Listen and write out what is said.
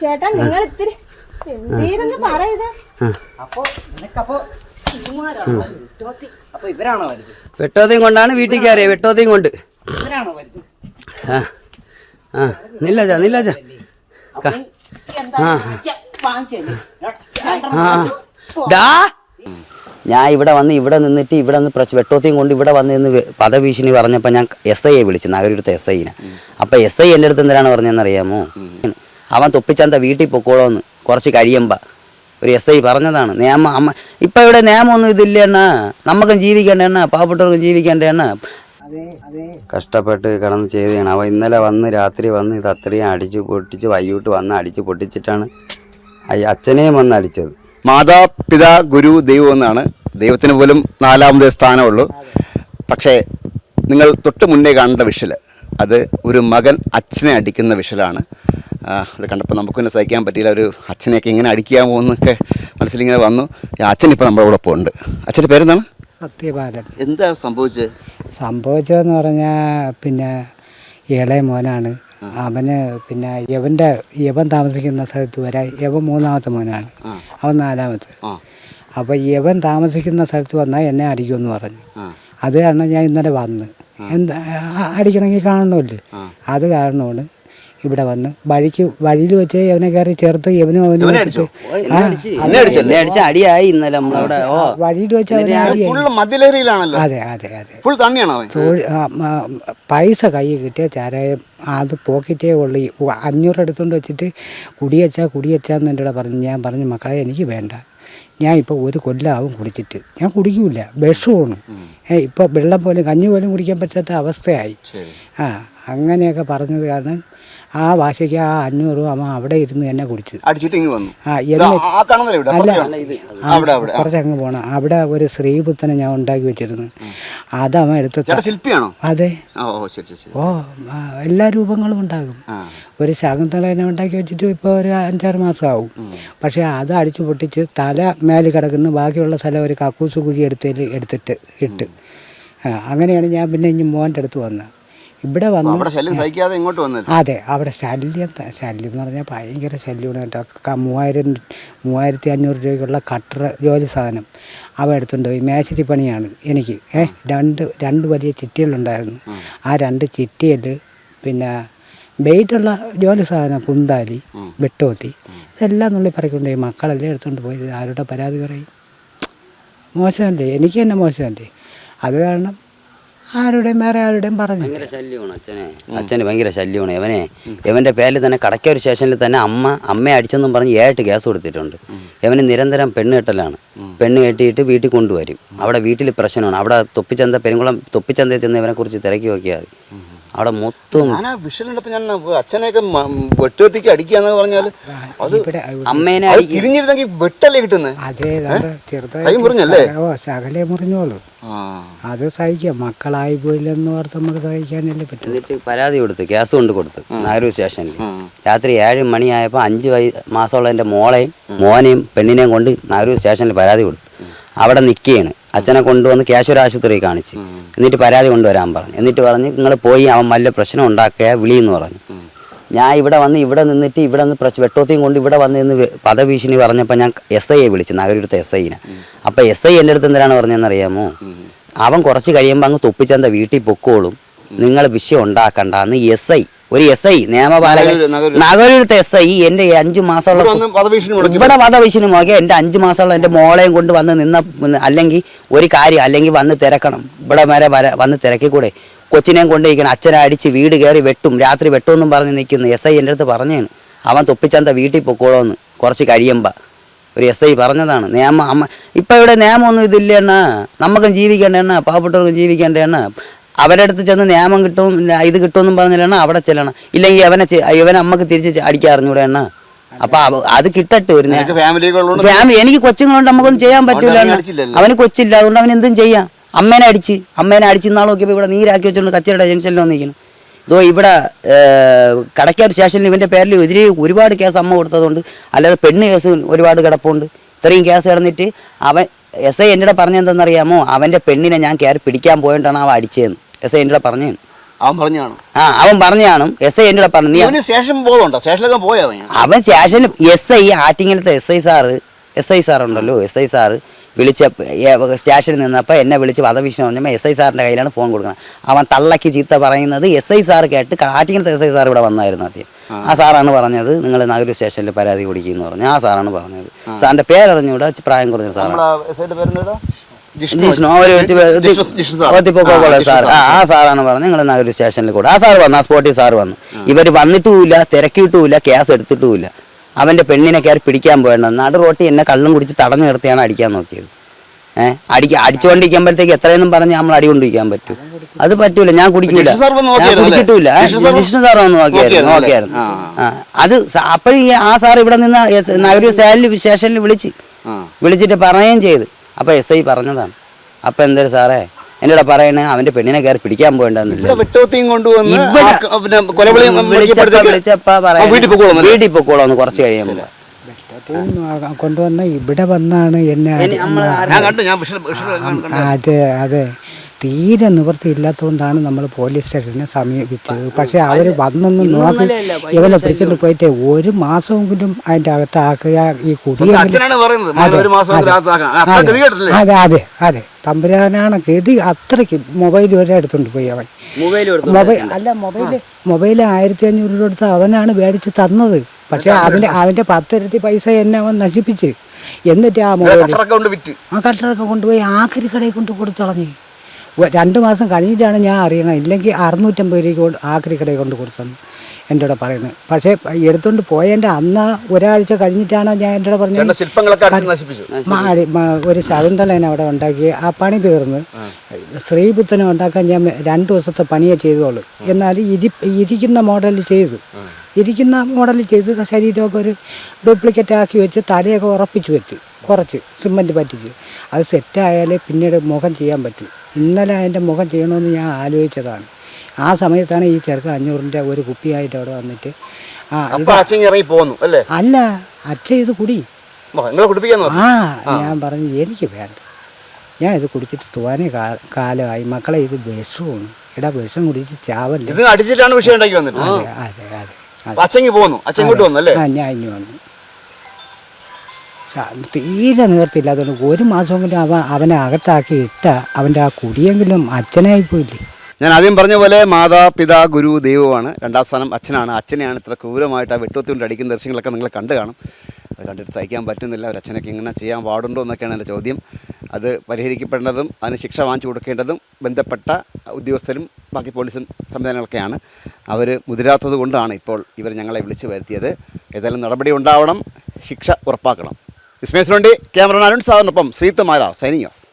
ചേട്ടാ നിങ്ങൾ ഇത്തിരി എന്തേരെന്ന് പറയത് വെട്ടോതയും കൊണ്ടാണ് വീട്ടിൽ കയറിയ. വെട്ടോതയും കൊണ്ട്. ആ. ആ. നില്ലജ നില്ലജ? ആ. ഡാ. ഞാൻ ഇവിടെ വന്ന് ഇവിടെ നിന്നിട്ട് ഇവിടെ നിന്ന് പ്രശ്നം വെട്ടോത്തിയും കൊണ്ട് ഇവിടെ വന്ന് നിന്ന് പദവീശിനി പദഭീഷണി പറഞ്ഞപ്പോൾ ഞാൻ എസ് ഐയെ വിളിച്ചു നഗരത്തെ എസ് ഐനെ അപ്പം എസ് ഐ എന്റെ അടുത്ത് എന്തിനാണ് പറഞ്ഞതെന്നറിയാമോ അവൻ തൊപ്പിച്ചാന്ത വീട്ടിൽ പൊക്കോളോന്ന് കുറച്ച് കഴിയുമ്പോൾ ഒരു എസ് ഐ പറഞ്ഞതാണ്. നിയമം അമ്മ ഇപ്പം ഇവിടെ നിയമമൊന്നും ഇതില്ല എണ്ണ നമുക്കും ജീവിക്കേണ്ട എണ്ണ പാവപ്പെട്ടവർക്കും ജീവിക്കേണ്ട എണ്ണ അതെ അതെ. കഷ്ടപ്പെട്ട് കിടന്ന് ചെയ്തതാണ്. അവ ഇന്നലെ വന്ന് രാത്രി വന്ന് ഇത് അത്രയും അടിച്ച് പൊട്ടിച്ച് വൈകിട്ട് വന്ന് അടിച്ച് പൊട്ടിച്ചിട്ടാണ്. അയ്യ അച്ഛനെയും വന്ന് അടിച്ചത്. മാതാപിതാ ഗുരു ദൈവം എന്നാണ്. ദൈവത്തിന് പോലും നാലാമതേ സ്ഥാനമുള്ളൂ. പക്ഷേ നിങ്ങൾ തൊട്ട് മുന്നേ കാണേണ്ട വിഷൽ അത് ഒരു മകൻ അച്ഛനെ അടിക്കുന്ന വിഷലാണ്. അത് കണ്ടപ്പോൾ നമുക്ക് തന്നെ സഹിക്കാൻ പറ്റിയില്ല. ഒരു അച്ഛനെയൊക്കെ ഇങ്ങനെ അടിക്കാൻ പോകുന്നൊക്കെ മനസ്സിലിങ്ങനെ വന്നു. അച്ഛൻ ഇപ്പോൾ നമ്മുടെ കൂടെ ഉണ്ട് അച്ഛന്റെ പേരെന്താണ്? സത്യപാലൻ. എന്താ സംഭവിച്ചത്? സംഭവിച്ചതെന്ന് പറഞ്ഞാൽ പിന്നെ ഇളയ മോനാണ്. അവന് പിന്നെ യവന്റെ യവൻ താമസിക്കുന്ന സ്ഥലത്ത് വരാൻ യവൻ മൂന്നാമത്തെ മോനാണ്. അവൻ നാലാമത്തെ. അപ്പോൾ യവൻ താമസിക്കുന്ന സ്ഥലത്ത് വന്നാൽ എന്നെ അടിക്കുമെന്ന് പറഞ്ഞു. അത് കാരണം ഞാൻ ഇന്നലെ വന്ന്. എന്താ അടിക്കണമെങ്കിൽ കാണണമല്ലോ. അത് കാരണമാണ് ഇവിടെ വന്ന്. വഴിക്ക് വഴിയിൽ വെച്ച് യവനെ കയറി ചേർത്ത് യവനും അവനും ഇവനെ അടിയായി ഇന്നലെ നമ്മളവിടെ. വഴിയിൽ വെച്ച് അവനെ അതെ അതെ അതെ. ഫുൾ തണ്ണിയാണോ പൈസ കയ്യിൽ കിട്ടിയ ചാരായം അത് പോക്കറ്റേ ഉള്ളു. അഞ്ഞൂറ് എടുത്തുകൊണ്ട് വെച്ചിട്ട് കുടിയച്ചാ കുടിയച്ചാന്ന് എന്റെ കൂടെ പറഞ്ഞു ഞാൻ പറഞ്ഞു മക്കളെ എനിക്ക് വേണ്ട. ഞാൻ ഇപ്പോൾ ഒരു കൊല്ലാവും കുടിച്ചിട്ട്. ഞാൻ കുടിക്കൂല. വിഷമാണ്. ഇപ്പോൾ വെള്ളം പോലും കഞ്ഞി പോലും കുടിക്കാൻ പറ്റാത്ത അവസ്ഥയായി. ആ. അങ്ങനെയൊക്കെ പറഞ്ഞത് കാരണം ആ വാശിക്ക് ആ അഞ്ഞൂറ് അമ്മ അവിടെ ഇരുന്ന് തന്നെ കുടിച്ചു. അല്ല. കുറച്ചങ്ങ് പോണം. അവിടെ ഒരു ശ്രീപുത്തനെ ഞാൻ ഉണ്ടാക്കി വെച്ചിരുന്നു. അതമ്മ എടുത്ത് ശില്പിയാണോ? അതെ. ഓ എല്ലാ രൂപങ്ങളും ഉണ്ടാകും. ഒരു ശകുന്തളനെ ഉണ്ടാക്കി വെച്ചിട്ട് ഇപ്പോൾ ഒരു അഞ്ചാറ് ആവും. പക്ഷേ അത് അടിച്ചു പൊട്ടിച്ച് തല മേലെ കിടക്കുന്നു. ബാക്കിയുള്ള സ്ഥലം ഒരു കക്കൂസ് കുഴി എടുത്തതിൽ എടുത്തിട്ട് ഇട്ട്. അങ്ങനെയാണ് ഞാൻ പിന്നെ ഇനി മോന്റെ അടുത്ത് വന്നത്. ഇവിടെ വന്ന് സഹിക്കാതെ ഇങ്ങോട്ട് വന്നില്ല അതെ അവിടെ ശല്യം ശല്യം എന്ന് പറഞ്ഞാൽ ഭയങ്കര ശല്യമാണ് കേട്ടോ. മൂവായിരം മൂവായിരത്തി അഞ്ഞൂറ് രൂപയ്ക്കുള്ള കട്ടർ ജോലി സാധനം അവ എടുത്തുണ്ട് പോയി. മേശരി പണിയാണ് എനിക്ക്. ഏഹ് രണ്ട് രണ്ട് വലിയ ചിറ്റികളുണ്ടായിരുന്നു ആ. രണ്ട് ചിറ്റിയിൽ പിന്നെ വെയിറ്റുള്ള ജോലി സാധനം കുന്താലി വെട്ടോത്തി ഇതെല്ലാം നുള്ളി പറിക്കൊണ്ട് പോയി. മക്കളെല്ലാം എടുത്തുകൊണ്ട് പോയി. ആരുടെ പരാതി പറയും? മോശമല്ലേ? എനിക്ക് തന്നെ മോശമല്ലേ? അത് കാരണം ആരുടെയും വേറെ ആരുടെയും പറഞ്ഞു. ഭയങ്കര ശല്യമാണ് അച്ഛനെ. അച്ഛന് ഭയങ്കര ശല്യമാണ്. ഇവനെ ഇവന്റെ പേരിൽ തന്നെ കടയ്ക്കൊരു സ്റ്റേഷനിൽ തന്നെ അമ്മ അമ്മയെ അടിച്ചെന്നും പറഞ്ഞ് ഏട്ട് കേസ് കൊടുത്തിട്ടുണ്ട്. ഇവന് നിരന്തരം പെണ്ണ് കെട്ടലാണ്. പെണ്ണ് കെട്ടിയിട്ട് വീട്ടിൽ കൊണ്ടുവരും. അവിടെ വീട്ടിൽ പ്രശ്നമാണ്. അവിടെ തൊപ്പിച്ചന്ത പെരുങ്കുളം തൊപ്പിച്ചന്തയിൽ ചെന്ന് ഇവനെ കുറിച്ച് തിരക്കി നോക്കിയാൽ അവിടെ മൊത്തം ഞാൻ ആ വിഷലുണ്ടപ്പോ ഞാൻ അച്ഛനെയൊക്കെ വെട്ടുകത്തിക്ക് അടിക്കാന്ന് പറഞ്ഞാൽ അത് അമ്മേനെ തിരിഞ്ഞിരുന്നെങ്കിൽ വെട്ടല്ലേ കിട്ടുന്നത് അതേ നമ്മുടെ മുറിഞ്ഞല്ലേ? ഓ ശകലേ മുറിഞ്ഞോളൂ. ആ. അത് സഹിക്കാം. മക്കളായി പോയില്ലെന്ന് ഓർത്ത് നമുക്ക് സഹിക്കാനല്ലേ പറ്റും. എന്നിട്ട് പരാതി കൊടുത്ത് ഗ്യാസ് കൊണ്ട് കൊടുത്ത് നാഗരൂർ സ്റ്റേഷനിൽ രാത്രി ഏഴ് മണിയായപ്പോൾ അഞ്ച് വയ മാസമുള്ള എന്റെ മോളെയും മോനെയും പെണ്ണിനെയും കൊണ്ട് നാഗരൂർ സ്റ്റേഷനിൽ പരാതി കൊടുത്തു. അവിടെ നിൽക്കുകയാണ് അച്ഛനെ കൊണ്ടുവന്ന് കാശ്വര ആശുപത്രി കാണിച്ച്. എന്നിട്ട് പരാതി കൊണ്ടുവരാൻ പറഞ്ഞു. എന്നിട്ട് പറഞ്ഞ് നിങ്ങൾ പോയി അവൻ വല്ല പ്രശ്നം ഉണ്ടാക്കുക വിളിയെന്ന് പറഞ്ഞു. ഞാൻ ഇവിടെ വന്ന് ഇവിടെ നിന്നിട്ട് ഇവിടെ നിന്ന് പ്രശ്നം വെട്ടോത്തിയും കൊണ്ട് ഇവിടെ വന്ന് നിന്ന് പദഭീഷണി പറഞ്ഞപ്പോൾ ഞാൻ എസ് ഐയെ വിളിച്ചു നഗരത്തെ എസ് ഐനെ അപ്പോൾ എസ് ഐ എന്റെ അടുത്ത് എന്തിനാണ് പറഞ്ഞതെന്നറിയാമോ? അവൻ കുറച്ച് കഴിയുമ്പോൾ അങ്ങ് തൊപ്പിച്ചെന്താ വീട്ടിൽ പൊക്കോളും. നിങ്ങൾ വിഷയം ഉണ്ടാക്കണ്ട എന്ന് എസ് ഐ ഒരു എസ് ഐ നിയമപാലകൻ. നഗരത്തെ എസ് ഐ എന്റെ അഞ്ചു മാസമുള്ള ഇവിടെ വധഭീഷണി മുടക്കി എന്റെ അഞ്ചു മാസമുള്ള എന്റെ മോളെയും കൊണ്ട് വന്ന് നിന്ന അല്ലെങ്കിൽ ഒരു കാര്യം അല്ലെങ്കിൽ വന്ന് തിരക്കണം. ഇവിടെ വരെ വന്ന് വന്ന് തിരക്കിക്കൂടെ. കൊച്ചിനെയും കൊണ്ടിരിക്കണം അച്ഛനെ അടിച്ച് വീട് കയറി വെട്ടും. രാത്രി വെട്ടുമെന്നും പറഞ്ഞ് നിൽക്കുന്നു. എസ് ഐ എന്റെ അടുത്ത് പറഞ്ഞേന് അവൻ തൊപ്പിച്ചന്ത വീട്ടിൽ പൊക്കോളോന്ന്. കുറച്ച് കഴിയുമ്പോൾ ഒരു എസ് ഐ പറഞ്ഞതാണ്. നിയമം അമ്മ ഇപ്പം ഇവിടെ നിയമമൊന്നും ഇതില്ല എണ്ണ നമുക്കും ജീവിക്കേണ്ട എണ്ണ പാവപ്പെട്ടവർക്കും ജീവിക്കേണ്ട എണ്ണ അവരുടെ അടുത്ത് ചെന്ന് നിയമം കിട്ടും ഇത് കിട്ടുമെന്നും പറഞ്ഞില്ലെണ്ണ അവിടെ ചെല്ലണം. ഇല്ലെങ്കിൽ അവനെ ഇവനെ അമ്മയ്ക്ക് തിരിച്ച് അടിക്കാൻ അറിഞ്ഞൂടെ എണ്ണ. അപ്പൊ അത് കിട്ടട്ടെ ഒരു ഫാമിലി എനിക്ക് കൊച്ചുങ്ങളുണ്ട് നമുക്കൊന്നും ചെയ്യാൻ പറ്റൂല. അവന് കൊച്ചില്ല അതുകൊണ്ട് അവൻ എന്തും ചെയ്യാം. അമ്മേനെ അടിച്ച് അമ്മേനെ അടിച്ച് നാളെ നോക്കിയപ്പോൾ ഇവിടെ നീരാക്കി വെച്ചോണ്ട് കച്ചേരിയുടെ ജംഗ്ഷനിൽ വന്നിരിക്കുന്നു. ഇതോ ഇവിടെ കടക്കാർ സ്റ്റേഷനിൽ ഇവന്റെ പേരിൽ എതിരെ ഒരുപാട് കേസ് അമ്മ കൊടുത്തതുകൊണ്ട് അല്ലാതെ പെണ്ണ് കേസ് ഒരുപാട് കിടപ്പുണ്ട്. ഇത്രയും കേസ് കിടന്നിട്ട് അവൻ എസ് ഐ എന്റെ പറഞ്ഞെന്തെന്നറിയാമോ അവന്റെ പെണ്ണിനെ ഞാൻ കയറി പിടിക്കാൻ പോയിട്ടാണ് അവൻ അടിച്ചതെന്ന്. എസ് ഐ എന്റെ പറഞ്ഞു അവൻ പറഞ്ഞാണ് ആ അവൻ പറഞ്ഞാണ് എസ് ഐ എന്റെ പറഞ്ഞു അവന് സ്റ്റേഷൻ പോകുന്നുണ്ടോ? സ്റ്റേഷനിലൊക്കെ പോയോ അവൻ? സ്റ്റേഷനിൽ S I ആറ്റിങ്ങനത്തെ S I sir S I sir ഉണ്ടല്ലോ. എസ് ഐ സാറ് വിളിച്ച സ്റ്റേഷനിൽ നിന്നപ്പോൾ എന്നെ വിളിച്ച് വധഭീഷണി പറഞ്ഞപ്പോൾ എസ് ഐ സാറിന്റെ കയ്യിലാണ് ഫോൺ കൊടുക്കുന്നത്. അവൻ തള്ളക്കി ചീത്ത പറയുന്നത് എസ് ഐ സാർ കേട്ട് കാറ്റിങ്ങനത്തെ എസ് ഐ സാർ ഇവിടെ വന്നായിരുന്നു ആദ്യം. ആ. സാറാണ് പറഞ്ഞത് നിങ്ങൾ നഗര സ്റ്റേഷനിൽ പരാതി കൊടുക്കുന്നു പറഞ്ഞു. ആ സാറാണ് പറഞ്ഞത്. സാറിന്റെ പേരറിഞ്ഞൂടെ പ്രായം കുറഞ്ഞ സാറാണ്. ജിഷ്ണു ജിഷ്ണു- ജിഷ്ണു സാർ. ആ, സാറാണ് പറഞ്ഞത്. നിങ്ങൾ നാഗൂർ സ്റ്റേഷനിൽ കൂടെ ആ സാർ വന്നു ആ സ്പോട്ടിൽ സാർ വന്നു. ഇവർ വന്നിട്ടുമില്ല തിരക്കിയിട്ടുമില്ല കേസ് എടുത്തിട്ടുമില്ല. അവന്റെ പെണ്ണിനെ കയറി പിടിക്കാൻ പോയണ്ട. നാട് റോട്ടി എന്നെ കള്ളും കുടിച്ച് തടഞ്ഞു നിർത്തിയാണ് അടിക്കാൻ നോക്കിയത്. ഏഹ് അടിക്ക അടിച്ചുകൊണ്ടിരിക്കുമ്പോഴത്തേക്ക് എത്രയെന്നും പറഞ്ഞ് നമ്മൾ അടി കൊണ്ടിരിക്കാൻ പറ്റും. അത് പറ്റൂല ഞാൻ കുടിക്കില്ല. കുടിച്ചിട്ടില്ല ഞാൻ ജിഷ്ണു സാർ വന്ന് നോക്കിയായിരുന്നു നോക്കിയായിരുന്നു. അത് അപ്പോഴും ആ സാർ ഇവിടെ നിന്ന് നാഗൂർ നഗര സ്റ്റാലിൽ സ്റ്റേഷനിൽ വിളിച്ച് വിളിച്ചിട്ട് പറയുകയും ചെയ്ത്. അപ്പോൾ എസ് ഐ പറഞ്ഞതാണ് അപ്പോൾ എന്തൊരു സാറേ എന്നോട് പറയണേ അവന്റെ പെണ്ണിനെ കയറി പിടിക്കാൻ പോകണ്ടെന്നില്ല വീട്ടിൽ പൊക്കോളും അല്ലേ? കുറച്ച് കഴിയുമ്പോൾ കൊണ്ടുവന്ന ഇവിടെ വന്നാണ് എന്നെ ഇനി ഞാൻ കണ്ടു ഞാൻ വിഷ- വിഷ- കണ്ടു. അതെ അതെ തീരെ നിവൃത്തിയില്ലാത്തതുകൊണ്ടാണ് നമ്മൾ പോലീസ് സ്റ്റേഷനെ സമീപിച്ചത്. പക്ഷെ അവർ വന്നൊന്ന് നോക്കി ഇവനെ പിടിച്ചിട്ട് പോയിട്ട് ഒരു മാസമെങ്കിലും അതിന്റെ അകത്താക്കുക ഈ കുടി അതെ. അതെ. അതെ തമ്പുരാനാണ് ഗതി അത്രയ്ക്ക്. മൊബൈൽ വരെ എടുത്തുകൊണ്ട് പോയി അവൻ. മൊബൈൽ അല്ല മൊബൈൽ മൊബൈൽ ആയിരത്തി അഞ്ഞൂറ് രൂപ എടുത്ത് അവനാണ് മേടിച്ച് തന്നത്. പക്ഷെ അതിന്റെ അതിന്റെ പത്തിരട്ടി പൈസ എന്നെ അവൻ നശിപ്പിച്ച്. എന്നിട്ട് ആ മൊബൈൽ ആ കട്ടറൊക്കെ കൊണ്ടുപോയി ആഖരി കടയിൽ കൊണ്ട് കൊടുത്തളഞ്ഞു. രണ്ട് മാസം കഴിഞ്ഞിട്ടാണ് ഞാൻ അറിയണം ഇല്ലെങ്കിൽ അറുന്നൂറ്റമ്പത് രൂപയ്ക്ക് കൊണ്ട് ആഖരി കടയിൽ കൊണ്ട് കൊടുത്തെന്ന് എന്റെ കൂടെ പറയുന്നത്. പക്ഷേ എടുത്തുകൊണ്ട് പോയതിന്റെ അന്ന് ഒരാഴ്ച കഴിഞ്ഞിട്ടാണ് ഞാൻ എന്റെ കൂടെ പറഞ്ഞത് ഒരു ശകുന്തളേനെ അവിടെ ഉണ്ടാക്കി. ആ പണി തീർന്ന്. ശ്രീബുദ്ധനെ ഉണ്ടാക്കാൻ ഞാൻ രണ്ട് ദിവസത്തെ പണിയേ ചെയ്തോളൂ എന്നാൽ ഇരി ഇരിക്കുന്ന മോഡൽ ചെയ്തു ഇരിക്കുന്ന മോഡൽ ചെയ്ത് ശരീരമൊക്കെ ഒരു ഡ്യൂപ്ലിക്കേറ്റ് ആക്കി വെച്ച് തലയൊക്കെ ഉറപ്പിച്ച് വെച്ച് കുറച്ച് സിമന്റ് പറ്റിച്ച്. അത് സെറ്റായാലേ പിന്നീട് മുഖം ചെയ്യാൻ പറ്റൂ. ഇന്നലെ അതിന്റെ മുഖം ചെയ്യണമെന്ന് ഞാൻ ആലോചിച്ചതാണ്. ആ സമയത്താണ് ഈ ചെറുക്ക അഞ്ഞൂറിന്റെ ഒരു കുപ്പിയായിട്ട് അവിടെ വന്നിട്ട് ആ അച്ഛൻ ഇറങ്ങി പോന്നു അല്ലേ? അല്ല അച്ഛൻ ഇത് കുടി. ആ ഞാൻ പറഞ്ഞു എനിക്ക് വേണ്ട. ഞാൻ ഇത് കുടിച്ചിട്ട് തുവാനെ കാലമായി. മക്കളെ ഇത് വിഷമാണ് എടാ വിഷം കുടിച്ച് ചാവല്ലേ? ഇത് അടിച്ചിട്ടാണ് വിഷയം ഉണ്ടാക്കി വന്നത് അതെ അതെ അതെ. അച്ഛൻ പോന്നു. അച്ഛൻ ഇങ്ങോട്ട് വന്നു അല്ലേ? ഞാൻ ഇനി വന്നു. തീരെ നിവർത്തില്ലാത്തതുകൊണ്ട് ഒരു മാസമെങ്കിലും അവ അവനെ അകത്താക്കി ഇട്ട അവന്റെ ആ കുടിയെങ്കിലും അച്ഛനായി പോയില്ലേ ഞാൻ ആദ്യം പറഞ്ഞ പോലെ മാതാ പിതാ ഗുരു ദൈവമാണ് രണ്ടാം സ്ഥാനം അച്ഛനാണ്. അച്ഛനെയാണ് ഇത്ര ക്രൂരമായിട്ട് ആ വെട്ടുവത്തി കൊണ്ട് അടിക്കുന്ന ദൃശ്യങ്ങളൊക്കെ നിങ്ങൾ കണ്ടു കാണും. അത് കണ്ടിട്ട് സഹിക്കാൻ പറ്റുന്നില്ല. ഒരു അച്ഛനൊക്കെ ഇങ്ങനെ ചെയ്യാൻ പാടുണ്ടോ എന്നൊക്കെയാണ് എന്റെ ചോദ്യം. അത് പരിഹരിക്കപ്പെടേണ്ടതും അതിന് ശിക്ഷ വാങ്ങിച്ചു കൊടുക്കേണ്ടതും ബന്ധപ്പെട്ട ഉദ്യോഗസ്ഥരും ബാക്കി പോലീസും സംവിധാനങ്ങളൊക്കെയാണ്. അവർ മുതിരാത്തത് കൊണ്ടാണ് ഇപ്പോൾ ഇവർ ഞങ്ങളെ വിളിച്ചു വരുത്തിയത്. ഏതായാലും നടപടി ഉണ്ടാവണം. ശിക്ഷ ഉറപ്പാക്കണം. വിസ്മയസിനുവേണ്ടി ക്യാമറ അരുൺ സാറിനൊപ്പം ശ്രീത്ത് മാരാർ സൈനിങ് ഓഫ്